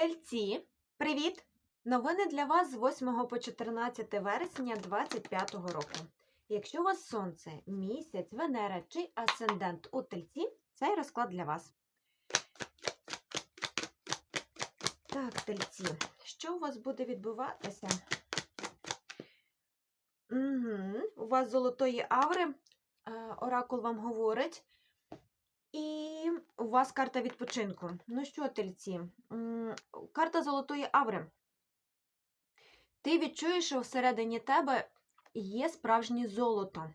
Тельці, привіт! Новини для вас з 8 по 14 вересня 2025 року. Якщо у вас сонце, місяць, Венера чи асцендент у тельці, цей розклад для вас. Так, тельці, що у вас буде відбуватися? Угу. У вас золотої аври, е, оракул вам говорить. І у вас карта відпочинку. Ну що, тельці? Карта золотої аври. Ти відчуєш, що всередині тебе є справжнє золото.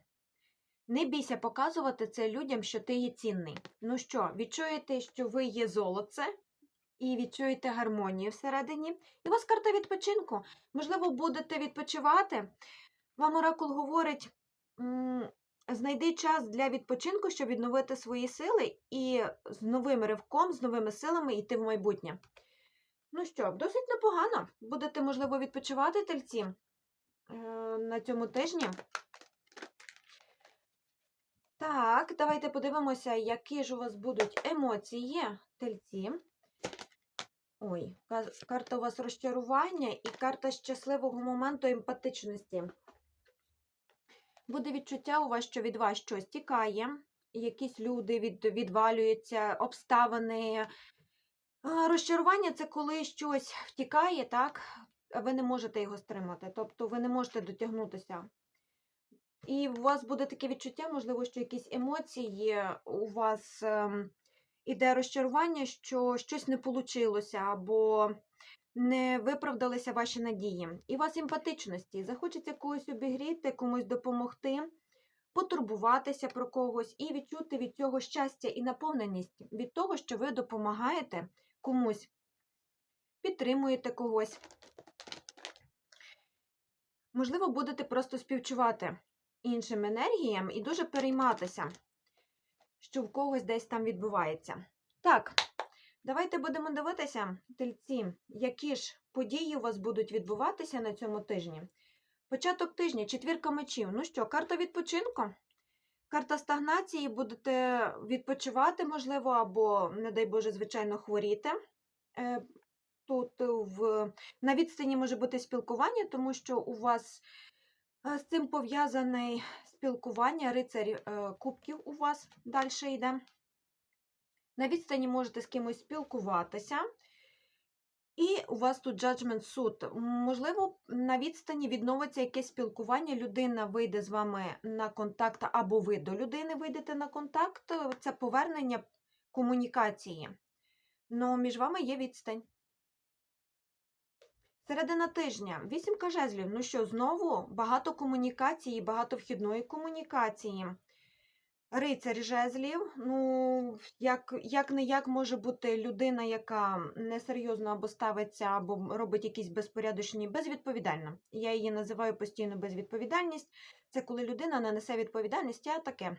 Не бійся показувати це людям, що ти є цінний. Ну що, відчуєте, що ви є золоце, і відчуєте гармонію всередині. І у вас карта відпочинку. Можливо, будете відпочивати. Вам оракул говорить. Знайди час для відпочинку, щоб відновити свої сили і з новим ривком, з новими силами йти в майбутнє. Ну що, досить непогано. Будете, можливо, відпочивати тельці е, на цьому тижні. Так, давайте подивимося, які ж у вас будуть емоції, тельці. Ой, карта у вас розчарування і карта щасливого моменту емпатичності. Буде відчуття у вас, що від вас щось тікає, якісь люди від, відвалюються, обставини. Розчарування це коли щось втікає, так, ви не можете його стримати, тобто ви не можете дотягнутися. І у вас буде таке відчуття, можливо, що якісь емоції у вас ем, іде розчарування, що щось не вийшло, або не виправдалися ваші надії. І вас емпатичності. Захочеться когось обігріти, комусь допомогти, потурбуватися про когось і відчути від цього щастя і наповненість від того, що ви допомагаєте комусь, підтримуєте когось. Можливо, будете просто співчувати іншим енергіям і дуже перейматися, що в когось десь там відбувається. Так, давайте будемо дивитися, тельці, які ж події у вас будуть відбуватися на цьому тижні. Початок тижня, четвірка мечів. Ну що, карта відпочинку? Карта стагнації, будете відпочивати, можливо, або, не дай Боже, звичайно, хворіти. Е, Тут в, на відстані може бути спілкування, тому що у вас е, з цим пов'язане спілкування, рицарь е, кубків у вас далі йде. На відстані можете з кимось спілкуватися. І у вас тут judgment суд. Можливо, на відстані відновиться якесь спілкування, людина вийде з вами на контакт, або ви до людини вийдете на контакт. Це повернення комунікації. Но між вами є відстань. Середина тижня. Вісімка жезлів. Ну що, знову багато комунікації, багато вхідної комунікації. Рицарь жезлів. Ну, як, як не як може бути людина, яка несерйозно або ставиться, або робить якісь безпорядочні, безвідповідальна. Я її називаю постійно безвідповідальність. Це коли людина не несе відповідальність, а таке.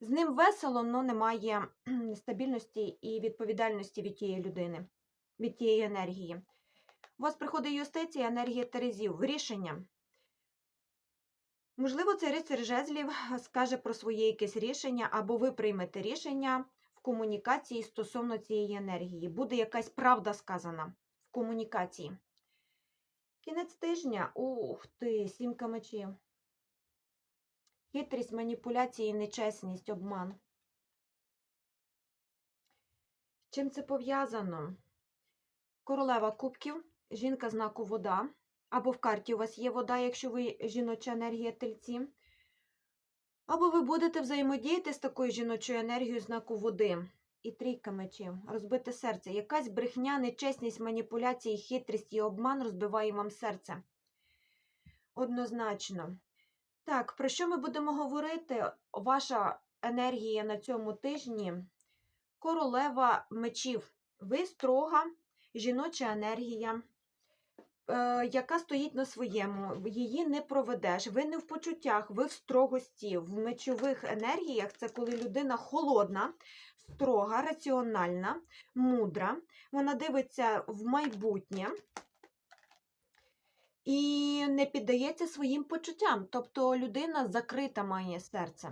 З ним весело, але немає стабільності і відповідальності від тієї людини, від тієї енергії. У вас приходить юстиція, енергія Терезів, рішення. Можливо, цей рицар жезлів скаже про своє якесь рішення, або ви приймете рішення в комунікації стосовно цієї енергії. Буде якась правда сказана в комунікації. Кінець тижня. Ух ти, сімка мечів. Хитрість, маніпуляції, нечесність, обман. Чим це пов'язано? Королева кубків, жінка знаку вода. Або в карті у вас є вода, якщо ви жіноча енергія тельці. Або ви будете взаємодіяти з такою жіночою енергією знаку води. І трійка мечів. Розбите серце. Якась брехня, нечесність, маніпуляції, хитрість і обман розбиває вам серце. Однозначно. Так, про що ми будемо говорити? Ваша енергія на цьому тижні королева мечів. Ви строга жіноча енергія яка стоїть на своєму, її не проведеш. Ви не в почуттях, ви в строгості, в мечових енергіях це коли людина холодна, строга, раціональна, мудра. Вона дивиться в майбутнє і не піддається своїм почуттям. Тобто людина закрита має серце.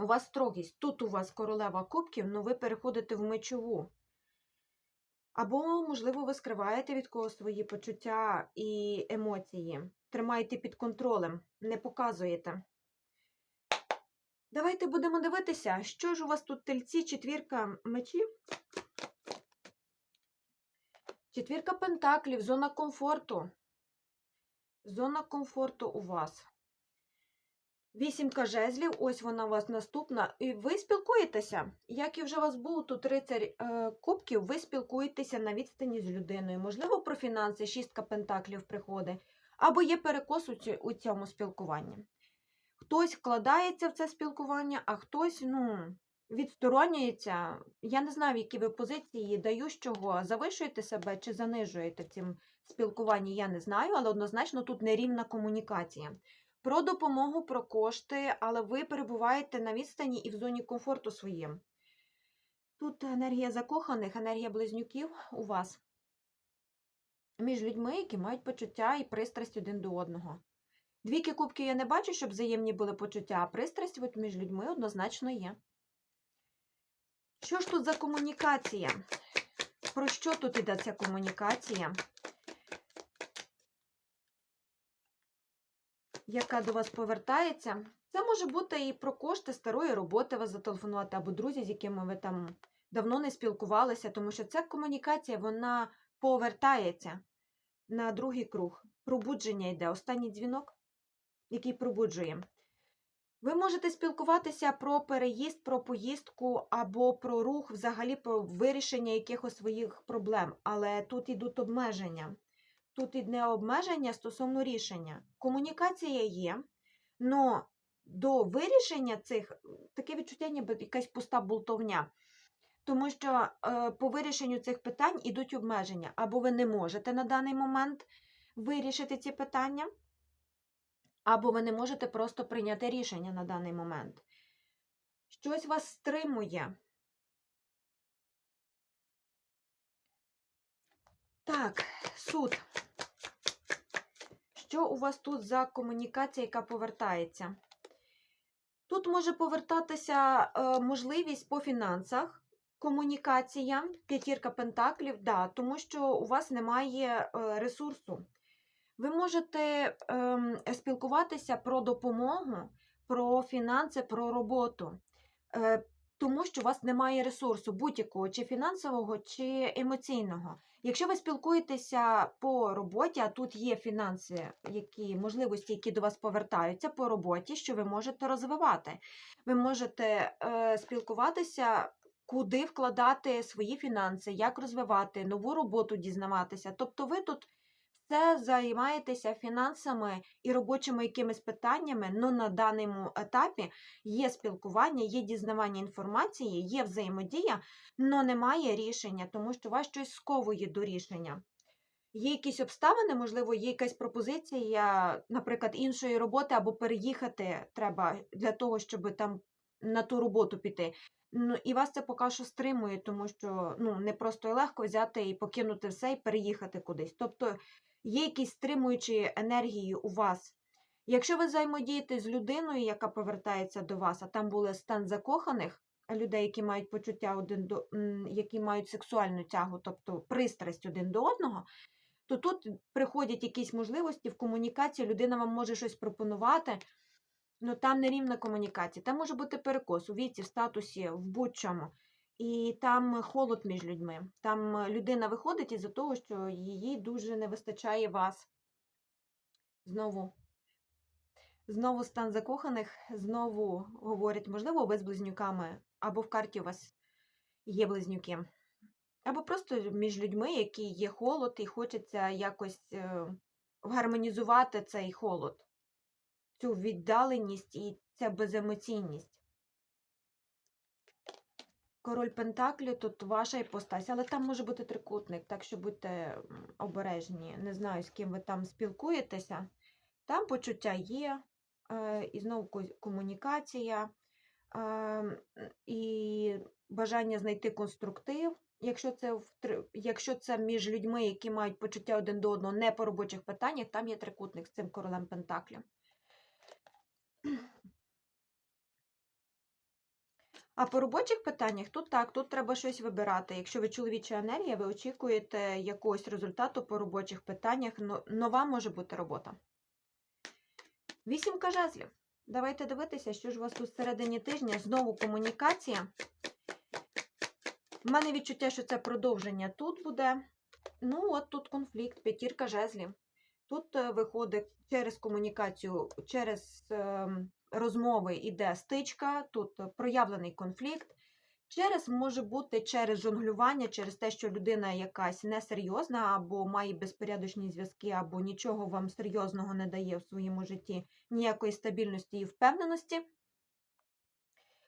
У вас строгість. Тут у вас королева кубків, але ви переходите в мечову. Або, можливо, ви скриваєте від когось свої почуття і емоції. Тримаєте під контролем, не показуєте. Давайте будемо дивитися, що ж у вас тут тельці, четвірка мечів. Четвірка пентаклів, зона комфорту. Зона комфорту у вас. Вісімка жезлів, ось вона у вас наступна. І ви спілкуєтеся. Як і вже у вас був тут рицарь е, кубків, ви спілкуєтеся на відстані з людиною. Можливо, про фінанси, шістка пентаклів приходить. Або є перекос у, цьому спілкуванні. Хтось вкладається в це спілкування, а хтось, ну, відсторонюється. Я не знаю, в якій ви позиції даю з чого. Завишуєте себе чи занижуєте в цим спілкуванні, я не знаю, але однозначно тут нерівна комунікація. Про допомогу, про кошти, але ви перебуваєте на відстані і в зоні комфорту своїм. Тут енергія закоханих, енергія близнюків у вас між людьми, які мають почуття і пристрасть один до одного. Двійки кубків я не бачу, щоб взаємні були почуття, а пристрасть між людьми однозначно є. Що ж тут за комунікація? Про що тут іде ця комунікація? Яка до вас повертається? Це може бути і про кошти старої роботи вас зателефонувати, або друзі, з якими ви там давно не спілкувалися, тому що ця комунікація вона повертається на другий круг. Пробудження йде. Останній дзвінок, який пробуджує. Ви можете спілкуватися про переїзд, про поїздку або про рух, взагалі про вирішення якихось своїх проблем, але тут йдуть обмеження. Тут іде обмеження стосовно рішення. Комунікація є, але до вирішення цих таке відчуття, ніби якась пуста болтовня. Тому що е, по вирішенню цих питань йдуть обмеження. Або ви не можете на даний момент вирішити ці питання, або ви не можете просто прийняти рішення на даний момент. Щось вас стримує. Так, суд. Що у вас тут за комунікація, яка повертається? Тут може повертатися е, можливість по фінансах, комунікація, п'ятірка пентаклів, да, тому що у вас немає е, ресурсу. Ви можете ем, спілкуватися про допомогу, про фінанси, про роботу, е, тому що у вас немає ресурсу будь-якого, чи фінансового, чи емоційного. Якщо ви спілкуєтеся по роботі, а тут є фінанси, які можливості, які до вас повертаються по роботі, що ви можете розвивати. Ви можете е, спілкуватися, куди вкладати свої фінанси, як розвивати, нову роботу дізнаватися. Тобто ви тут все займаєтеся фінансами і робочими якимись питаннями, але на даному етапі є спілкування, є дізнавання інформації, є взаємодія, але немає рішення, тому що вас щось сковує до рішення. Є якісь обставини, можливо, є якась пропозиція, наприклад, іншої роботи або переїхати треба для того, щоб там на ту роботу піти. Ну, і вас це поки що стримує, тому що ну, не просто легко взяти і покинути все і переїхати кудись. Тобто є якісь стримуючі енергії у вас. Якщо ви взаємодієте з людиною, яка повертається до вас, а там були стан закоханих людей, які мають почуття один до які мають сексуальну тягу, тобто пристрасть один до одного, то тут приходять якісь можливості в комунікації, людина вам може щось пропонувати, але там нерівна комунікація. Там може бути перекос у віці, в статусі, в будь-чому. І там холод між людьми. Там людина виходить із-за того, що їй дуже не вистачає вас. Знову. Знову стан закоханих, знову говорять, можливо, ви з близнюками, або в карті у вас є близнюки. Або просто між людьми, які є холод, і хочеться якось е, гармонізувати цей холод, цю віддаленість і ця беземоційність. Король Пентаклі тут ваша іпостась, але там може бути трикутник, так що будьте обережні. Не знаю, з ким ви там спілкуєтеся. Там почуття є, е, і знову комунікація, е, і бажання знайти конструктив. Якщо це, якщо це між людьми, які мають почуття один до одного не по робочих питаннях, там є трикутник з цим королем Пентаклі. А по робочих питаннях тут так, тут треба щось вибирати. Якщо ви чоловіча енергія, ви очікуєте якогось результату по робочих питаннях. Нова може бути робота. Вісімка жезлів. Давайте дивитися, що ж у вас тут всередині тижня. Знову комунікація. У мене відчуття, що це продовження тут буде. Ну, от тут конфлікт, п'ятірка жезлів. Тут е, виходить через комунікацію, через ем, розмови йде стичка, тут е, проявлений конфлікт. Через може бути через жонглювання, через те, що людина якась несерйозна, або має безпорядочні зв'язки, або нічого вам серйозного не дає в своєму житті, ніякої стабільності і впевненості.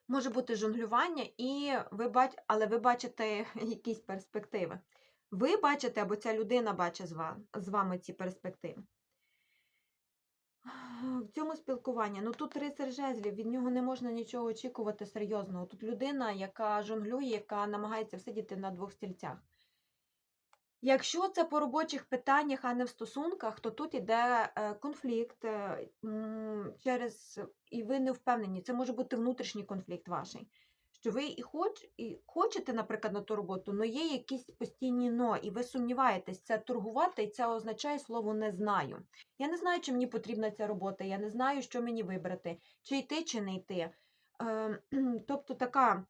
Може бути жонглювання, і ви бач... але ви бачите якісь перспективи. Ви бачите, або ця людина бачить з вами ці перспективи. В цьому спілкуванні, ну тут рицар жезлів, від нього не можна нічого очікувати серйозного. Тут людина, яка жонглює, яка намагається всидіти на двох стільцях. Якщо це по робочих питаннях, а не в стосунках, то тут іде е, конфлікт е, через, і ви не впевнені, це може бути внутрішній конфлікт ваш. Що ви і, хоч, і хочете, наприклад, на ту роботу, але є якісь постійні но, і ви сумніваєтесь, це торгувати, і це означає слово не знаю. Я не знаю, чи мені потрібна ця робота, я не знаю, що мені вибрати, чи йти, чи не йти. Е, тобто така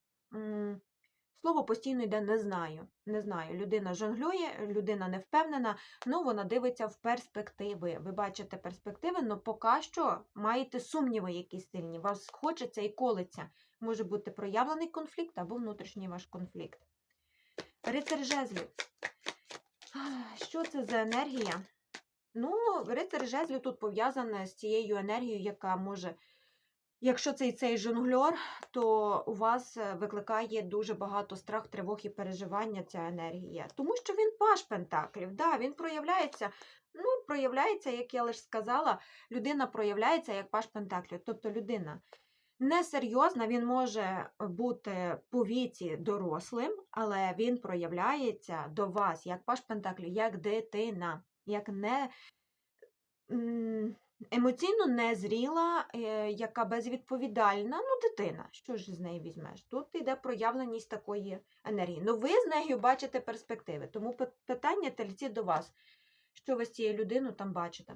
слово постійно йде не знаю. Не знаю. Людина жонглює, людина не впевнена, ну вона дивиться в перспективи. Ви бачите перспективи, але поки що маєте сумніви якісь сильні. Вас хочеться і колиться. Може бути проявлений конфлікт або внутрішній ваш конфлікт. Рицар жезлів. Що це за енергія? Ну, рицар жезлів тут пов'язане з цією енергією, яка може, якщо цей цей жонглер, то у вас е, викликає дуже багато страх, тривог і переживання ця енергія. Тому що він паш пентаклів. Да, він проявляється, ну, проявляється, як я лише сказала, людина проявляється як паш пентаклів. Тобто людина несерйозна, він може бути по віці дорослим, але він проявляється до вас як паш пентаклів, як дитина, як не емоційно незріла, е, яка безвідповідальна, ну, дитина. Що ж з неї візьмеш? Тут йде проявленість такої енергії. Ну, ви з нею бачите перспективи. Тому питання тельці до вас. Що ви з цією людиною там бачите?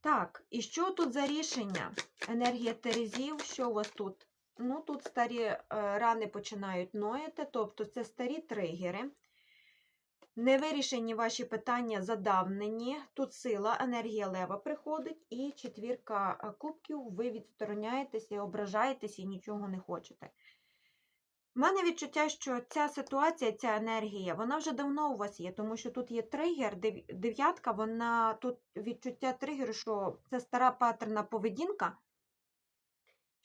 Так, і що тут за рішення? Енергія Терезів, що у вас тут? Ну, тут старі е, рани починають нояти, тобто це старі тригери. Невирішені ваші питання задавнені. Тут сила, енергія лева приходить, і четвірка кубків, ви відстороняєтеся, ображаєтеся і нічого не хочете. У мене відчуття, що ця ситуація, ця енергія, вона вже давно у вас є, тому що тут є тригер, дев'ятка, вона тут відчуття тригеру, що це стара патерна поведінка,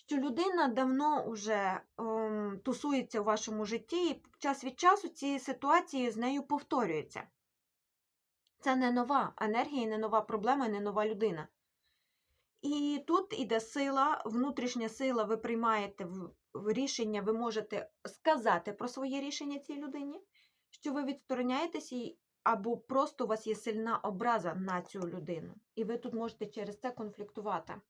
що людина давно вже ем, тусується у вашому житті, і час від часу ці ситуації з нею повторюються. Це не нова енергія, не нова проблема, не нова людина. І тут іде сила, внутрішня сила, ви приймаєте рішення, ви можете сказати про своє рішення цій людині, що ви відстороняєтеся, або просто у вас є сильна образа на цю людину. І ви тут можете через це конфліктувати.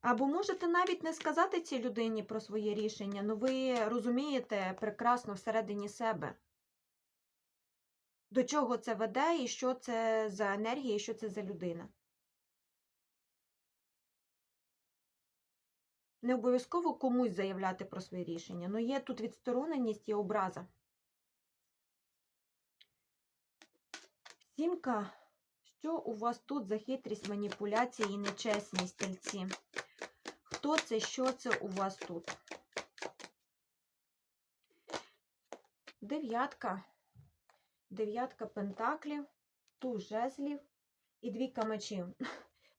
Або можете навіть не сказати цій людині про своє рішення, але ви розумієте прекрасно всередині себе, до чого це веде і що це за енергія, і що це за людина. Не обов'язково комусь заявляти про своє рішення, але є тут відстороненість і образа. Сімка. Що у вас тут за хитрість, маніпуляції і нечесність, тельці? Хто це, що це у вас тут? Дев'ятка. Дев'ятка пентаклів, туз жезлів і двійка мечів.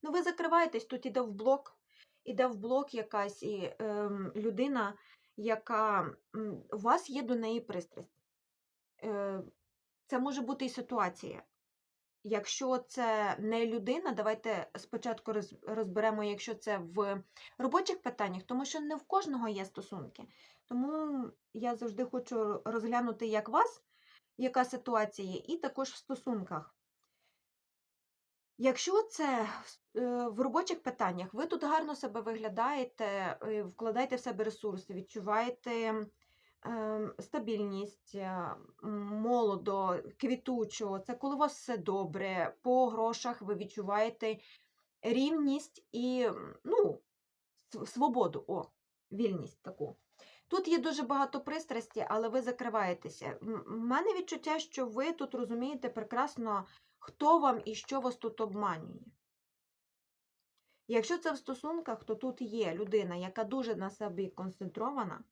Ну, ви закриваєтесь, тут іде в блок. Іде в блок якась і, ем, людина, яка у вас є до неї пристрасть. Е, це може бути і ситуація. Якщо це не людина, давайте спочатку розберемо, якщо це в робочих питаннях, тому що не в кожного є стосунки. Тому я завжди хочу розглянути, як вас, яка ситуація є, і також в стосунках. Якщо це е, в робочих питаннях, ви тут гарно себе виглядаєте, е, вкладаєте в себе ресурси, відчуваєте стабільність, е, молодо, квітучо, це коли у вас все добре, по грошах ви відчуваєте рівність і ну, свободу, о, вільність таку. Тут є дуже багато пристрасті, але ви закриваєтеся. У мене відчуття, що ви тут розумієте прекрасно, хто вам і що вас тут обманює. Якщо це в стосунках, то тут є людина, яка дуже на собі концентрована,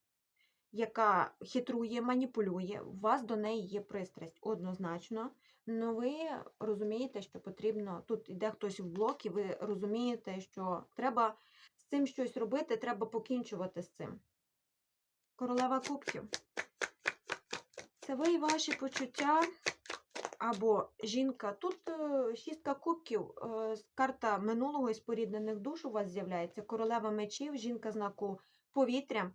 яка хитрує, маніпулює, у вас до неї є пристрасть однозначно. але ви розумієте, що потрібно, тут йде хтось в блок, і ви розумієте, що треба з цим щось робити, треба покінчувати з цим. Королева кубків. Це ви і ваші почуття або жінка. Тут е, шістка кубків, е, карта минулого і споріднених душ у вас з'являється. Королева мечів, жінка знаку повітря.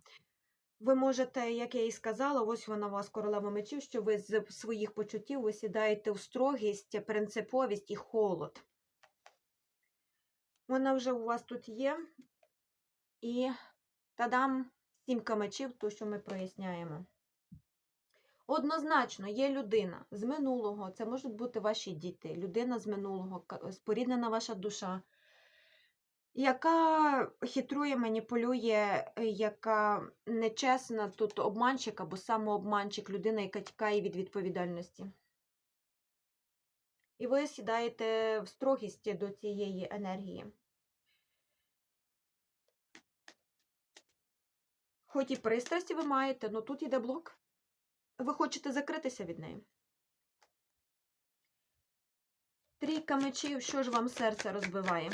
Ви можете, як я і сказала, ось вона у вас королева мечів, що ви з своїх почуттів ви сідаєте в строгість, принциповість і холод. Вона вже у вас тут є. І тадам, сімка мечів, то, що ми проясняємо. Однозначно, є людина з минулого, це можуть бути ваші діти, людина з минулого, споріднена ваша душа, яка хитрує, маніпулює, яка нечесна, тут обманщик або самообманщик, людина, яка тікає від відповідальності. І ви сідаєте в строгість до цієї енергії. Хоч і пристрасті ви маєте, але тут іде блок. Ви хочете закритися від неї. Трійка мечів, що ж вам серце розбиває?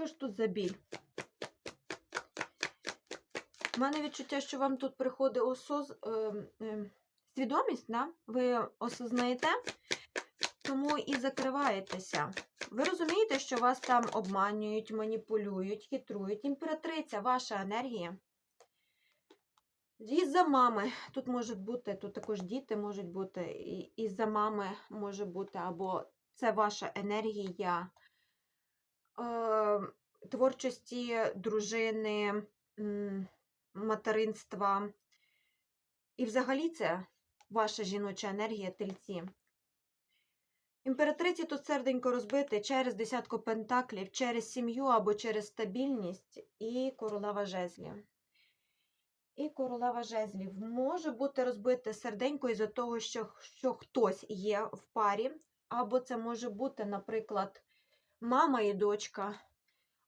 Що ж тут за біль? У мене відчуття, що вам тут приходить осоз... е, е, свідомість, да? ви осознаєте, тому і закриваєтеся. Ви розумієте, що вас там обманюють, маніпулюють, хитрують. Імператриця, ваша енергія. Із-за мами. Тут можуть бути, тут також діти можуть бути, і із-за мами може бути, або це ваша енергія творчості, дружини, материнства. І взагалі це ваша жіноча енергія тельці. Імператриці тут серденько розбите через десятку пентаклів, через сім'ю або через стабільність і королева жезлів. І королева жезлів може бути розбите серденько із-за того, що, що хтось є в парі, або це може бути, наприклад, мама і дочка,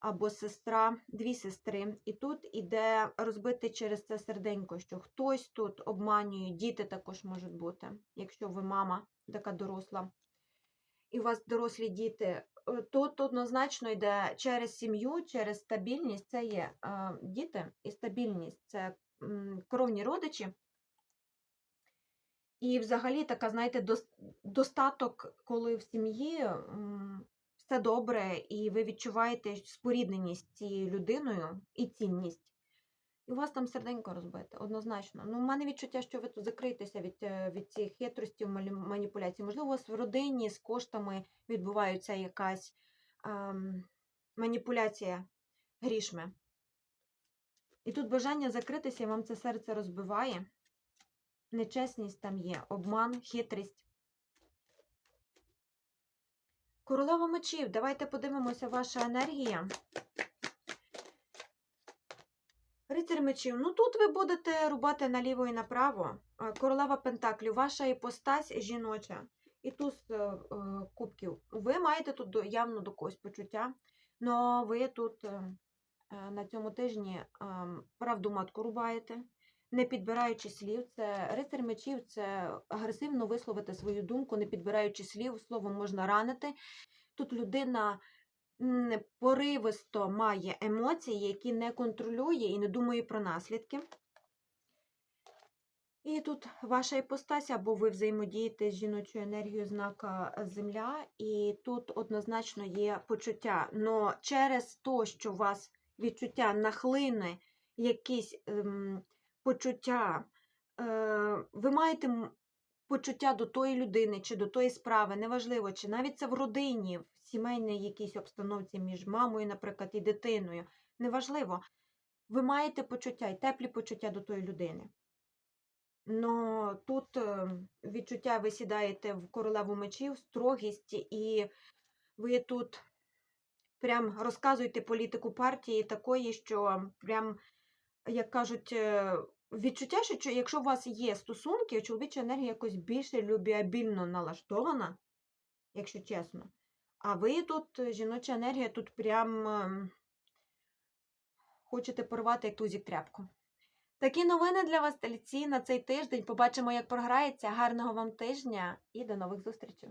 або сестра, дві сестри. І тут іде розбите через це серденько, що хтось тут обманює, діти також можуть бути, якщо ви мама така доросла. І у вас дорослі діти, е, тут однозначно йде через сім'ю, через стабільність. Це є е, діти і стабільність це м, кровні родичі. І взагалі така, знаєте, достаток, коли в сім'ї все добре, і ви відчуваєте спорідненість з цією людиною і цінність. І у вас там серденько розбите, однозначно. Ну, у мене відчуття, що ви тут закриєтеся від, е, від цих хитростів, маніпуляцій. Можливо, у вас в родині з коштами відбувається якась ем, маніпуляція грішми. І тут бажання закритися, і вам це серце розбиває. Нечесність там є, обман, хитрість. Королева мечів, давайте подивимося ваша енергія. Рицар мечів, ну тут ви будете рубати наліво і направо. Е, Королева Пентаклів, ваша іпостась жіноча. І туз е, е, кубків. Ви маєте тут явно до когось почуття, але ви тут на цьому тижні е, правду матку рубаєте, не підбираючи слів. Це рицар мечів, це агресивно висловити свою думку, не підбираючи слів, словом можна ранити. Тут людина поривисто має емоції, які не контролює і не думає про наслідки. І тут ваша іпостась, або ви взаємодієте з жіночою енергією знака Земля, і тут однозначно є почуття. Но через те, що у вас відчуття нахлине якісь ем, почуття, е, ви маєте почуття до тої людини чи до тої справи, неважливо, чи навіть це в родині, в сімейній якійсь обстановці між мамою, наприклад, і дитиною, неважливо. Ви маєте почуття і теплі почуття до тої людини. Но тут е, відчуття ви сідаєте в королеву мечів, строгість, і ви тут прям розказуєте політику партії такої, що прям, як кажуть, е, відчуття, що якщо у вас є стосунки, чоловіча енергія якось більше любіабільно налаштована, якщо чесно. А ви тут, е, жіноча енергія, тут прям ем, хочете порвати як тузік тряпку. Такі новини для вас, тельці, на цей тиждень. Побачимо, як програється. Гарного вам тижня і до нових зустрічей!